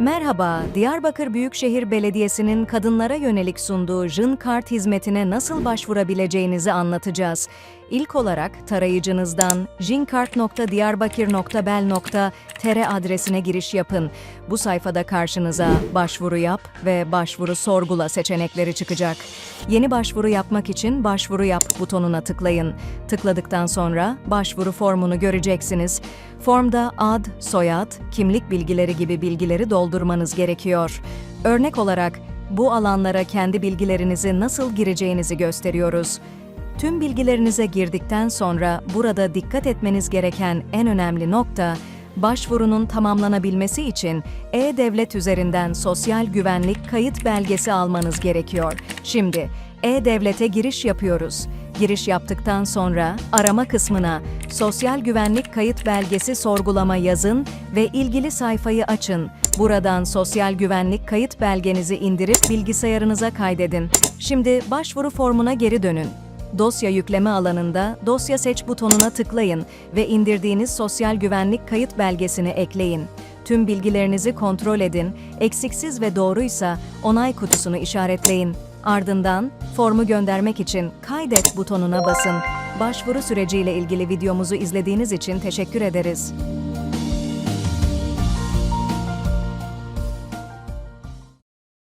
Merhaba, Diyarbakır Büyükşehir Belediyesi'nin kadınlara yönelik sunduğu Jın Kart hizmetine nasıl başvurabileceğinizi anlatacağız. İlk olarak tarayıcınızdan jinkart.diyarbakir.bel.tr adresine giriş yapın. Bu sayfada karşınıza başvuru yap ve başvuru sorgula seçenekleri çıkacak. Yeni başvuru yapmak için başvuru yap butonuna tıklayın. Tıkladıktan sonra başvuru formunu göreceksiniz. Formda ad, soyad, kimlik bilgileri gibi bilgileri doldurmanız gerekiyor. Örnek olarak bu alanlara kendi bilgilerinizi nasıl gireceğinizi gösteriyoruz. Tüm bilgilerinize girdikten sonra burada dikkat etmeniz gereken en önemli nokta, başvurunun tamamlanabilmesi için E-Devlet üzerinden sosyal güvenlik kayıt belgesi almanız gerekiyor. Şimdi E-Devlet'e giriş yapıyoruz. Giriş yaptıktan sonra arama kısmına Sosyal Güvenlik Kayıt Belgesi sorgulama yazın ve ilgili sayfayı açın. Buradan sosyal güvenlik kayıt belgenizi indirip bilgisayarınıza kaydedin. Şimdi başvuru formuna geri dönün. Dosya yükleme alanında Dosya Seç butonuna tıklayın ve indirdiğiniz sosyal güvenlik kayıt belgesini ekleyin. Tüm bilgilerinizi kontrol edin, eksiksiz ve doğruysa onay kutusunu işaretleyin. Ardından formu göndermek için Kaydet butonuna basın. Başvuru süreciyle ilgili videomuzu izlediğiniz için teşekkür ederiz.